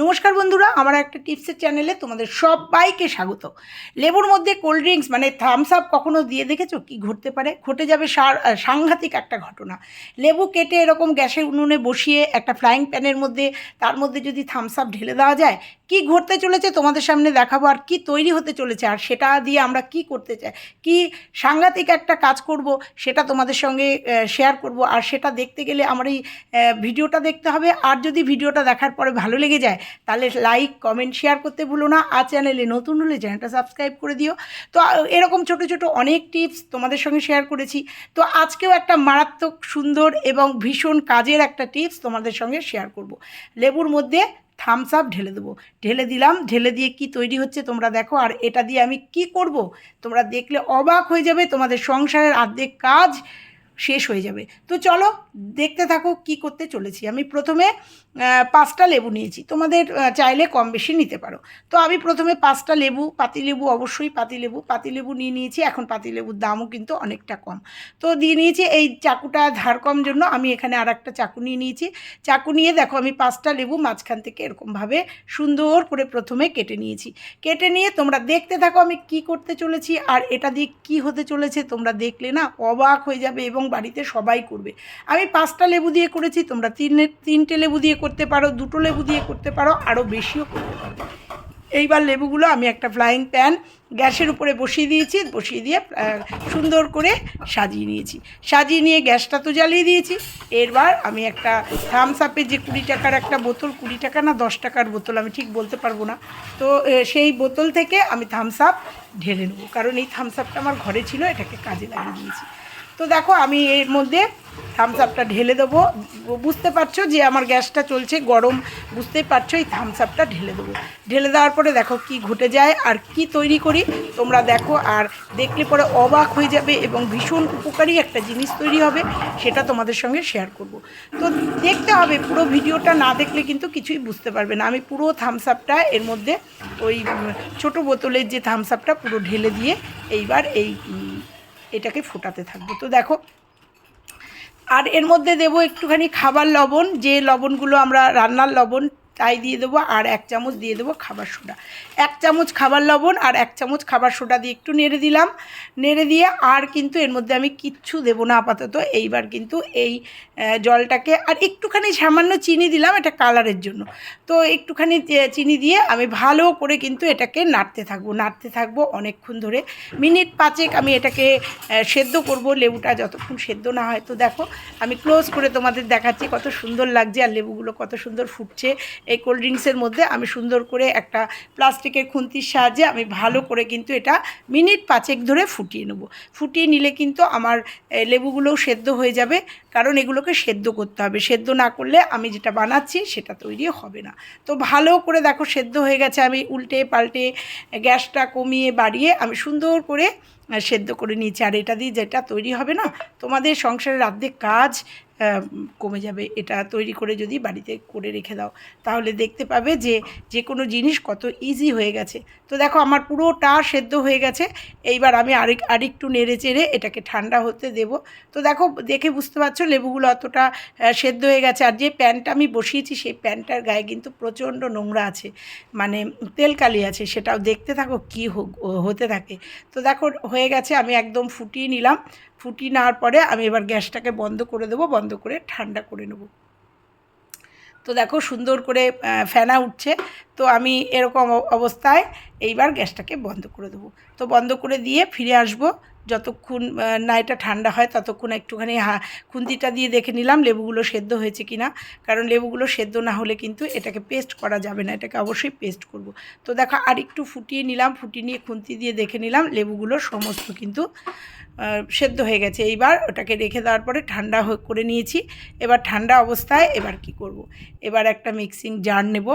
নমস্কার বন্ধুরা, আমার একটা টিপসের চ্যানেলে তোমাদের সবাইকে স্বাগত। লেবুর মধ্যে কোল্ড ড্রিঙ্কস মানে থামস আপ কখনো দিয়ে দেখেছ? কি ঘটতে পারে? ঘটে যাবে সাংঘাতিক একটা ঘটনা। লেবু কেটে এরকম গ্যাসের উনুনে বসিয়ে একটা ফ্রাইং প্যানের মধ্যে, তার মধ্যে যদি থামস আপ ঢেলে দেওয়া যায়, কি ঘটতে চলেছে তোমাদের সামনে দেখাবো আর কি তৈরি হতে চলেছে আর সেটা দিয়ে আমরা কি করতে চাই, কি সাংঘাতিক একটা কাজ করব সেটা তোমাদের সঙ্গে শেয়ার করব। আর সেটা দেখতে গেলে আমার এই ভিডিওটা দেখতে হবে। আর যদি ভিডিওটা দেখার পরে ভালো লেগে যায় তাহলে লাইক কমেন্ট শেয়ার করতে ভুলো না। আর চ্যানেলে নতুন হলে চ্যানেলটা সাবস্ক্রাইব করে দিও। তো এরকম ছোট ছোট অনেক টিপস তোমাদের সঙ্গে শেয়ার করেছি। তো আজকেও একটা মারাত্মক সুন্দর এবং ভীষণ কাজের একটা টিপস তোমাদের সঙ্গে শেয়ার করব। লেবুর মধ্যে থামস আপ ঢেলে দেবো। ঢেলে দিলাম, ঢেলে দিয়ে কি তৈরি হচ্ছে তোমরা দেখো। আর এটা দিয়ে আমি কি করব? তোমরা দেখলে অবাক হয়ে যাবে, তোমাদের সংসারের আর্ধেক কাজ শেষ হয়ে যাবে। তো চলো দেখতে থাকো কি করতে চলেছি। আমি প্রথমে পাঁচটা লেবু নিয়েছি। তোমাদের চাইলে কম বেশি নিতে পারো। তো আমি প্রথমে পাঁচটা লেবু পাতিলেবু অবশ্যই পাতিলেবু পাতিলেবু নিয়ে নিয়েছি। এখন পাতিলেবুর দামও কিন্তু অনেকটা কম। তো দিয়ে নিয়েছি এই চাকুটা ধার কম জন্য আমি এখানে আর একটা চাকু নিয়ে নিয়েছি। চাকু নিয়ে দেখো, আমি পাঁচটা লেবু মাঝখান থেকে এরকমভাবে সুন্দর করে প্রথমে কেটে নিয়েছি। কেটে নিয়ে তোমরা দেখতে থাকো আমি কি করতে চলেছি আর এটা দিয়ে কি হতে চলেছে তোমরা দেখলে না অবাক হয়ে যাবে এবং বাড়িতে সবাই করবে। আমি পাঁচটা লেবু দিয়ে করেছি, তোমরা তিনে, তিনটে লেবু দিয়ে করতে পারো, দুটো লেবু দিয়ে করতে পারো আরও বেশিও করতে পারো। এইবার লেবুগুলো আমি একটা ফ্লাইং প্যান গ্যাসের উপরে বসিয়ে দিয়েছি, বসিয়ে দিয়ে সুন্দর করে সাজিয়ে নিয়েছি। সাজিয়ে নিয়ে গ্যাসটা তো জ্বালিয়ে দিয়েছি। এরবার আমি একটা থামস আপের যে কুড়ি টাকার একটা বোতল, কুড়ি টাকা না দশ টাকার বোতল, আমি ঠিক বলতে পারব না। তো সেই বোতল থেকে আমি থামস আপ ঢেলে নেব। কারণ এই থামস আপটা আমার ঘরে ছিল, এটাকে কাজে লাগিয়ে দিয়েছি। তো দেখো, আমি এর মধ্যে থামস আপটা ঢেলে দেবো। বুঝতে পারছ যে আমার গ্যাসটা চলছে গরম, বুঝতেই পারছ এই থামস আপটা ঢেলে দেবো। ঢেলে দেওয়ার পরে দেখো কি ঘটে যায় আর কি তৈরি করি, তোমরা দেখো আর দেখলে পরে অবাক হয়ে যাবে এবং ভীষণ উপকারী একটা জিনিস তৈরি হবে, সেটা তোমাদের সঙ্গে শেয়ার করব। তো দেখতে হবে, পুরো ভিডিওটা না দেখলে কিন্তু কিছুই বুঝতে পারবে না। আমি পুরো থামস আপটা এর মধ্যে ওই ছোটো বোতলের যে থামস আপটা পুরো ঢেলে দিয়ে এইবার এই এটাকে ফোটাতে থাকব। তো দেখো, আর এর মধ্যে দেবো একটুখানি খাবার লবণ, যে লবণগুলো আমরা রান্নার লবণ তাই দিয়ে দেবো আর এক চামচ দিয়ে দেবো খাবার সোডা। এক চামচ খাবার লবণ আর এক চামচ খাবার সোডা দিয়ে একটু নেড়ে দিলাম। নেড়ে দিয়ে আর কিন্তু এর মধ্যে আমি কিচ্ছু দেবো না আপাতত। এইবার কিন্তু এই জলটাকে আর একটুখানি সামান্য চিনি দিলাম এটা কালারের জন্য। তো একটুখানি চিনি দিয়ে আমি ভালো করে কিন্তু এটাকে নাড়তে থাকব নাড়তে থাকব অনেকক্ষণ ধরে। মিনিট পাঁচেক আমি এটাকে সেদ্ধ করব, লেবুটা যতক্ষণ সেদ্ধ না হয়। তো দেখো, আমি ক্লোজ করে তোমাদের দেখাচ্ছি কত সুন্দর লাগছে আর লেবুগুলো কত সুন্দর ফুটছে। এই কোল্ড ড্রিঙ্কসের মধ্যে আমি সুন্দর করে একটা প্লাস্টিকের খুন্তির সাহায্যে আমি ভালো করে কিন্তু এটা মিনিট পাঁচেক ধরে ফুটিয়ে নেব। ফুটিয়ে নিলে কিন্তু আমার লেবুগুলোও সেদ্ধ হয়ে যাবে। কারণ এগুলোকে সেদ্ধ করতে হবে। সেদ্ধ না করলে আমি যেটা বানাচ্ছি সেটা তৈরি হবে না। তো ভালো করে দেখো সেদ্ধ হয়ে গেছে। আমি উল্টে পাল্টে গ্যাসটা কমিয়ে বাড়িয়ে আমি সুন্দর করে সেদ্ধ করে নিয়েছি। আর এটা দিয়ে যেটা তৈরি হবে না, তোমাদের সংসারের অর্ধেক কাজ কমে যাবে। এটা তৈরি করে যদি বাড়িতে করে রেখে দাও, তাহলে দেখতে পাবে যে যে কোনো জিনিস কত ইজি হয়ে গেছে। তো দেখো, আমার পুরোটা সেদ্ধ হয়ে গেছে। এইবার আমি আরেক, আরেকটু নেড়ে চেড়ে এটাকে ঠান্ডা হতে দেব। তো দেখো, দেখে বুঝতে পারছ লেবুগুলো অতটা সেদ্ধ হয়ে গেছে। আর যে প্যানটা আমি বসিয়েছি, সেই প্যানটার গায়ে কিন্তু প্রচণ্ড নোংরা আছে। মানে তেলকালি আছে, সেটাও দেখতে থাকো কী হতে থাকে। তো দেখো, হয়ে গেছে, আমি একদম ফুটিয়ে নিলাম। ফুটিয়ে নেওয়ার পরে আমি এবার গ্যাসটাকে বন্ধ করে দেবো, বন্ধ করে ঠান্ডা করে নেব। তো দেখো সুন্দর করে ফেনা উঠছে। তো আমি এরকম অবস্থায় এইবার গ্যাসটাকে বন্ধ করে দেবো। তো বন্ধ করে দিয়ে ফিরে আসব। যতক্ষণ না এটা ঠান্ডা হয় ততক্ষণ একটুখানি হা, খুন্তিটা দিয়ে দেখে নিলাম লেবুগুলো সেদ্ধ হয়েছে কি না কারণ লেবুগুলো সেদ্ধ না হলে কিন্তু এটাকে পেস্ট করা যাবে না, এটাকে অবশ্যই পেস্ট করব। তো দেখো আর একটু ফুটিয়ে নিলাম, ফুটিয়ে নিয়ে খুন্তি দিয়ে দেখে নিলাম লেবুগুলো সমস্ত কিন্তু সেদ্ধ হয়ে গেছে। এইবার ওটাকে রেখে দেওয়ার পরে ঠান্ডা করে নিয়েছি। এবার ঠান্ডা অবস্থায় এবার কি করব। এবার একটা মিক্সিং জার নেব।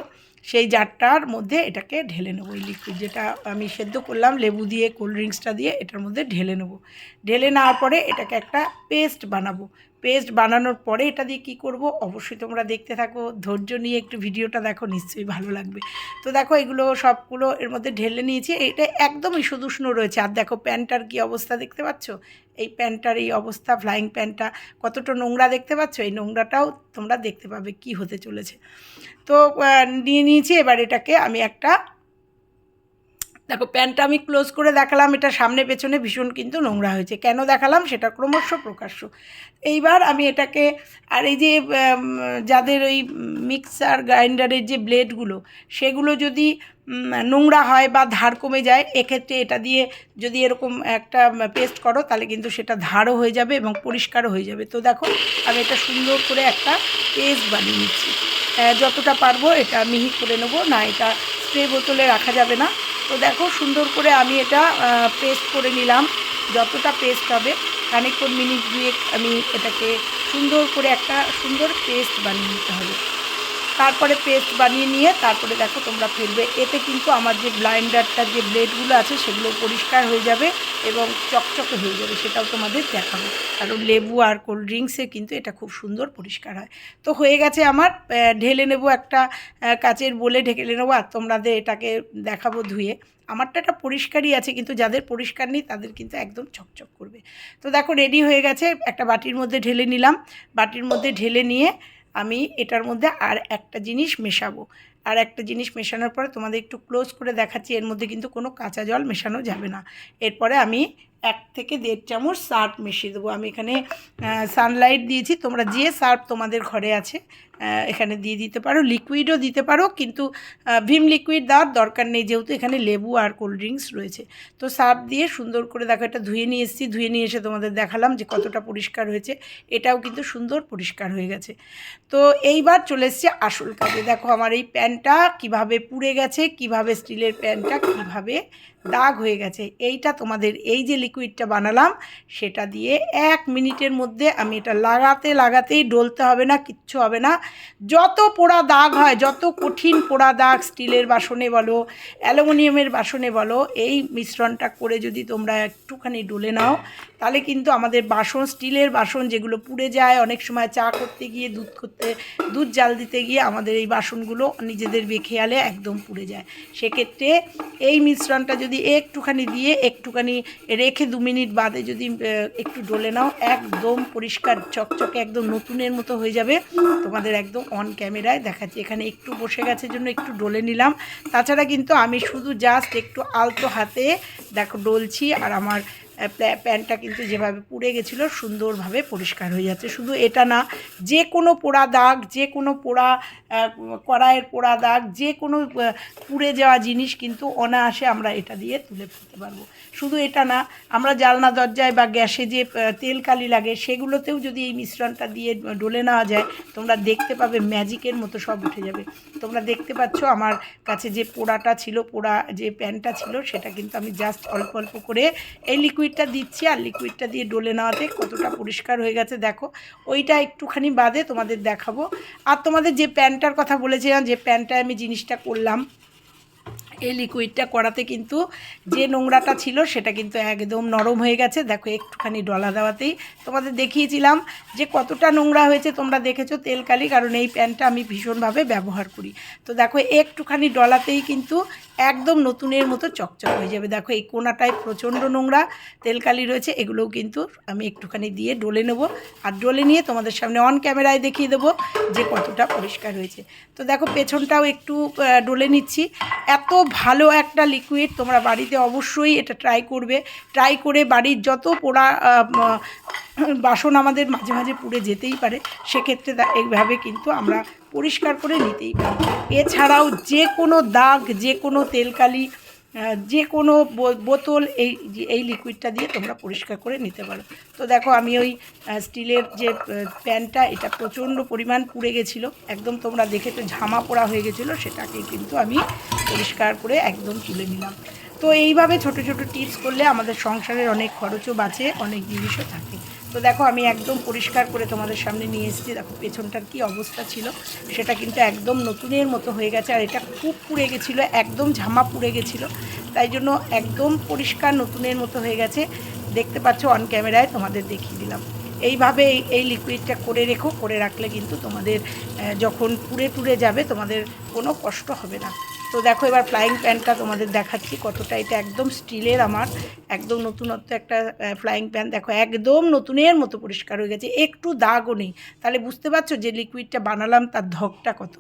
সেই জারটার মধ্যে এটাকে ঢেলে নেব, ওই লিকুইড যেটা আমি সেদ্ধ করলাম, লেবু দিয়ে কোল্ড ড্রিঙ্কসটা দিয়ে, এটার মধ্যে ঢেলে নেব। ঢেলে নেওয়ার পরে এটাকে একটা পেস্ট বানাবো। পেস্ট বানানোর পরে এটা দিয়ে কি করব? অবশ্যই তোমরা দেখতে থাকো। ধৈর্য নিয়ে একটু ভিডিওটা দেখো, নিশ্চয়ই ভালো লাগবে। তো দেখো, এগুলো সবগুলো এর মধ্যে ঢেলে নিয়েছি। এটা একদমই সুদুষ্ণ রয়েছে। আর দেখো, প্যান্টটার কি অবস্থা দেখতে পাচ্ছ? এই প্যান্টটার এই অবস্থা ফ্লাইং প্যান্টটা কতটা নোংরা দেখতে পাচ্ছ? এই নোংরাটাও তোমরা দেখতে পাবে কি হতে চলেছে। তো নিয়ে নিয়েছি। এবার এটাকে আমি একটা দেখো, প্যান্টটা আমি ক্লোজ করে দেখালাম, এটা সামনে পেছনে ভীষণ কিন্তু নোংরা হয়েছে। কেন দেখালাম? সেটা ক্রমশ প্রকাশ্য। এইবার আমি এটাকে, আর এই যে যাদের ওই মিক্সার গ্রাইন্ডারের যে ব্লেডগুলো, সেগুলো যদি নোংরা হয় বা ধার কমে যায়, এক্ষেত্রে এটা দিয়ে যদি এরকম একটা পেস্ট করো, তাহলে কিন্তু সেটা ধারও হয়ে যাবে এবং পরিষ্কারও হয়ে যাবে। তো দেখো, আমি এটা সুন্দর করে একটা পেস্ট বানিয়ে নিচ্ছি। যতটা পারব এটা মিহি করে নেব, না এটা স্প্রে বোতলে রাখা যাবে না। তো দেখো সুন্দর করে আমি এটা পেস্ট করে নিলাম। যতটা পেস্ট হবে, খানিকক্ষণ মিনিট দুয়েক আমি এটাকে সুন্দর করে একটা সুন্দর পেস্ট বানিয়ে নিতে হবে। তারপরে পেস্ট বানিয়ে নিয়ে তারপরে দেখো তোমরা ফেলবে। এতে কিন্তু আমার যে ব্লাইন্ডারটার যে ব্লেডগুলো আছে সেগুলো পরিষ্কার হয়ে যাবে এবং চকচকে হয়ে যাবে, সেটাও তোমাদের দেখাবো। কারণ লেবু আর কোল্ড ড্রিঙ্কসে কিন্তু এটা খুব সুন্দর পরিষ্কার হয়। তো হয়ে গেছে আমার ঢেলে নেব একটা কাচের বলে ঢেকে নেব আর তোমাদের এটাকে দেখাবো ধুয়ে। আমারটা একটা পরিষ্কারই আছে, কিন্তু যাদের পরিষ্কার নেই তাদের কিন্তু একদম চকচক করবে। তো দেখো রেডি হয়ে গেছে, একটা বাটির মধ্যে ঢেলে নিলাম। বাটির মধ্যে ঢেলে নিয়ে আমি এটার মধ্যে আর একটা জিনিস মেশাবো। আর একটা জিনিস মেশানোর পরে তোমাদের একটু ক্লোজ করে দেখাচ্ছি, এর মধ্যে কিন্তু কোনো কাঁচা জল মেশানো যাবে না। এরপরে আমি এক থেকে দেড় চামচ সার্ফ মিশিয়ে দেবো। আমি এখানে সানলাইট দিয়েছি। তোমরা যে সার্ফ তোমাদের ঘরে আছে এখানে দিয়ে দিতে পারো। লিকুইডও দিতে পারো, কিন্তু ভিম লিকুইড দেওয়ার দরকার নেই, যেহেতু এখানে লেবু আর কোল্ড ড্রিঙ্কস রয়েছে। তো সার্ফ দিয়ে সুন্দর করে দেখো, এটা ধুয়ে নিয়ে এসেছি। ধুয়ে নিয়ে এসে তোমাদের দেখালাম যে কতটা পরিষ্কার হয়েছে। এটাও কিন্তু সুন্দর পরিষ্কার হয়ে গেছে। তো এইবার চলে এসছে আসল কাজে। দেখো, আমার এই প্যানটা কীভাবে পুড়ে গেছে, কীভাবে স্টিলের প্যানটা কীভাবে দাগ হয়ে গেছে, এইটা তোমাদের এই যে লিকুইডটা বানালাম, সেটা দিয়ে এক মিনিটের মধ্যে আমি এটা লাগাতে লাগাতেই ডলতে হবে না, কিচ্ছু হবে না। যত পোড়া দাগ হয়, যত কঠিন পোড়া দাগ স্টিলের বাসনে বলো, অ্যালুমিনিয়ামের বাসনে বলো, এই মিশ্রণটা করে যদি তোমরা একটুখানি ডলে নাও, তাহলে কিন্তু আমাদের বাসন, স্টিলের বাসন যেগুলো পুড়ে যায়, অনেক সময় চা করতে গিয়ে, দুধ করতে, দুধ জাল দিতে গিয়ে আমাদের এই বাসনগুলো নিজেদের বেখেয়ালে একদম পুড়ে যায়। সেক্ষেত্রে এই মিশ্রণটা যদি একটুখানি দিয়ে একটুখানি রেখে দু মিনিট বাদে যদি একটু ডলে নাও, একদম পরিষ্কার চকচকে, একদম নতুনের মতো হয়ে যাবে। তোমাদের একদম অন ক্যামেরায় দেখাচ্ছি। এখানে একটু বসে গেছে জন্য একটু ডলে নিলাম। তাছাড়া কিন্তু আমি শুধু জাস্ট একটু আলতো হাতে দেখো ডলছি, আর আমার প্যান্টটা কিন্তু যেভাবে পুড়ে গেছিল সুন্দরভাবে পরিষ্কার হয়ে যাচ্ছে। শুধু এটা না, যে কোনো পোড়া দাগ, যে কোনো পোড়া কড়াইয়ের পোড়া দাগ, যে কোনো পুড়ে যাওয়া জিনিস কিন্তু অনায়াসে আমরা এটা দিয়ে তুলে ফেলতে পারব। শুধু এটা না, আমরা জালনা দরজায় বা গ্যাসে যে তেল কালি লাগে, সেগুলোতেও যদি এই মিশ্রণটা দিয়ে ডলে নেওয়া যায়, তোমরা দেখতে পাবে ম্যাজিকের মতো সব উঠে যাবে। তোমরা দেখতে পাচ্ছ আমার কাছে যে পোড়াটা ছিল, পোড়া যে প্যানটা ছিল, সেটা কিন্তু আমি জাস্ট অল্প অল্প করে এই লিকুইডটা দিচ্ছি আর লিকুইডটা দিয়ে ডলে নেওয়াতে কতটা পরিষ্কার হয়ে গেছে দেখো। ওইটা একটুখানি বাদে তোমাদের দেখাবো। আর তোমাদের যে প্যান্টটার কথা বলেছিলাম, যে প্যান্টটায় আমি জিনিসটা করলাম এই লিকুইডটা করাতে কিন্তু যে নোংরাটা ছিল সেটা কিন্তু একদম নরম হয়ে গেছে। দেখো, একটুখানি ডলা দেওয়াতেই তোমাদের দেখিয়েছিলাম যে কতটা নোংরা হয়েছে, তোমরা দেখেছ তেলকালি কারণ এই প্যানটা আমি ভীষণভাবে ব্যবহার করি। তো দেখো, একটুখানি ডলাতেই কিন্তু একদম নতুনের মতো চকচক হয়ে যাবে। দেখো, এই কোনাটায় প্রচণ্ড নোংরা তেলকালি রয়েছে, এগুলোও কিন্তু আমি একটুখানি দিয়ে ডলে নেব। আর ডলে নিয়ে তোমাদের সামনে অন ক্যামেরায় দেখিয়ে দেবো যে কতটা পরিষ্কার হয়েছে। তো দেখো, পেছনটাও একটু ডলে নিচ্ছি। এত ভালো একটা লিকুইড তোমরা বাড়িতে অবশ্যই এটা ট্রাই করবে। ট্রাই করে বাড়ির যত পোড়া বাসন আমাদের মাঝে মাঝে পুড়ে যেতেই পারে, সেক্ষেত্রে এইভাবে কিন্তু আমরা পরিষ্কার করে নিতেই পারি। এছাড়াও যে কোনো দাগ, যে কোনো তেলকালি যে কোনো বোতল এই এই লিকুইডটা দিয়ে তোমরা পরিষ্কার করে নিতে পারো। তো দেখো, আমি ওই স্টিলের যে প্যানটা, এটা প্রচণ্ড পরিমাণ পুড়ে গেছিল। একদম তোমরা দেখে তো ঝামা পোড়া হয়ে গেছিল, সেটাকে কিন্তু আমি পরিষ্কার করে একদম তুলে নিলাম। তো এইভাবে ছোট ছোট টিপস করলে আমাদের সংসারের অনেক খরচও বাঁচে, অনেক জিনিসও থাকে। তো দেখো, আমি একদম পরিষ্কার করে তোমাদের সামনে নিয়ে এসেছি। দেখো, পেছনটার কি অবস্থা ছিল, সেটা কিন্তু একদম নতুনের মতো হয়ে গেছে, আর এটা খুব পুড়ে গেছিল, একদম ঝামা পুড়ে গেছিল। তাই জন্য একদম পরিষ্কার নতুনের মতো হয়ে গেছে। দেখতে পাচ্ছ অন ক্যামেরায় তোমাদের দেখিয়ে দিলাম। এইভাবে এই- লিকুইডটা করে রেখো, করে রাখলে কিন্তু তোমাদের যখন পুড়ে টুরে যাবে, তোমাদের কোনো কষ্ট হবে না। তো দেখো এবার ফ্লাইং প্যানটা তোমাদের দেখাচ্ছি কতটা। এটা একদম স্টিলের আমার, একদম নতুনত্ব একটা ফ্লাইং প্যান দেখো, একদম নতুনের মতো পরিষ্কার হয়ে গেছে, একটু দাগও নেই। তাহলে বুঝতে পারছ যে লিকুইডটা বানালাম, তার ধকটা কত।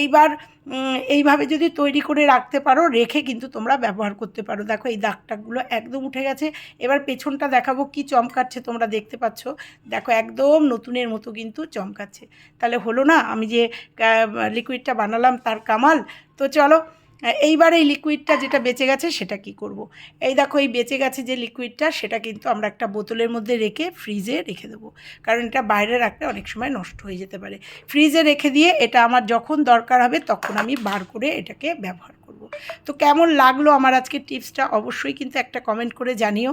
এইবার এইভাবে যদি তৈরি করে রাখতে পারো, রেখে কিন্তু তোমরা ব্যবহার করতে পারো। দেখো, এই দাগ টাগগুলো একদম উঠে গেছে। এবার পেছনটা দেখাবো, কি চমকাচ্ছে তোমরা দেখতে পাচ্ছ। দেখো, একদম নতুনের মতো কিন্তু চমকাচ্ছে। তাহলে হলো না, আমি যে লিকুইডটা বানালাম, তার কামাল তো চলো, এইবার এই লিকুইডটা যেটা বেঁচে গেছে সেটা কি করব। এই দেখো, এই বেঁচে গেছে যে লিকুইডটা সেটা কিন্তু আমরা একটা বোতলের মধ্যে রেখে ফ্রিজে রেখে দেবো কারণ এটা বাইরে রাখলে অনেক সময় নষ্ট হয়ে যেতে পারে ফ্রিজে রেখে দিয়ে এটা আমার যখন দরকার হবে, তখন আমি বার করে এটাকে ব্যবহার। তো কেমন লাগল আমার আজকে টিপসটা অবশ্যই কিন্তু একটা কমেন্ট করে জানিও।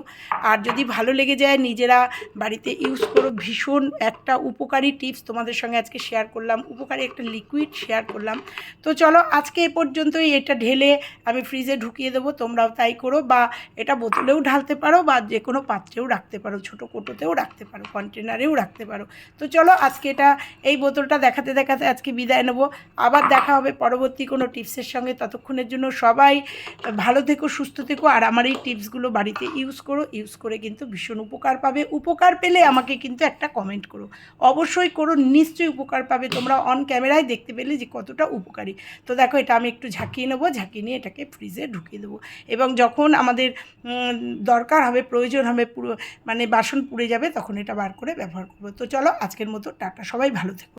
আর যদি ভালো লেগে যায় নিজেরা বাড়িতে ইউজ করো, ভীষণ একটা উপকারী টিপস তোমাদের সঙ্গে আজকে শেয়ার করলাম, উপকারী একটা লিকুইড শেয়ার করলাম। তো চলো আজকে এ পর্যন্তই, এটা ঢেলে আমি ফ্রিজে ঢুকিয়ে দেবো, তোমরাও তাই করো বা এটা বোতলেও ঢালতে পারো বা যে কোনো পাত্রেও রাখতে পারো, ছোটো কোটোতেও রাখতে পারো কন্টেনারেও রাখতে পারো। তো চলো আজকে এটা, এই বোতলটা দেখাতে দেখাতে আজকে বিদায় নেব। আবার দেখা হবে পরবর্তী কোনো টিপসের সঙ্গে, ততক্ষণের জন্য সবাই ভালো থেকো, সুস্থ থেকো, আর আমার এই টিপসগুলো বাড়িতে ইউজ করো। ইউজ করে কিন্তু ভীষণ উপকার পাবে। উপকার পেলে আমাকে কিন্তু একটা কমেন্ট করো। অবশ্যই করো, নিশ্চয়ই উপকার পাবে। তোমরা অন ক্যামেরায় দেখতে পেলে যে কতটা উপকারী। তো দেখো, এটা আমি একটু ঝাঁকিয়ে নেব। ঝাঁকিয়ে নিয়ে এটাকে ফ্রিজে ঢুকিয়ে দেবো। এবং যখন আমাদের দরকার হবে, প্রয়োজন হবে, পুরো মানে বাসন পুড়ে যাবে, তখন এটা বার করে ব্যবহার করব। তো চলো, আজকের মতো টাটা। সবাই ভালো থেকো।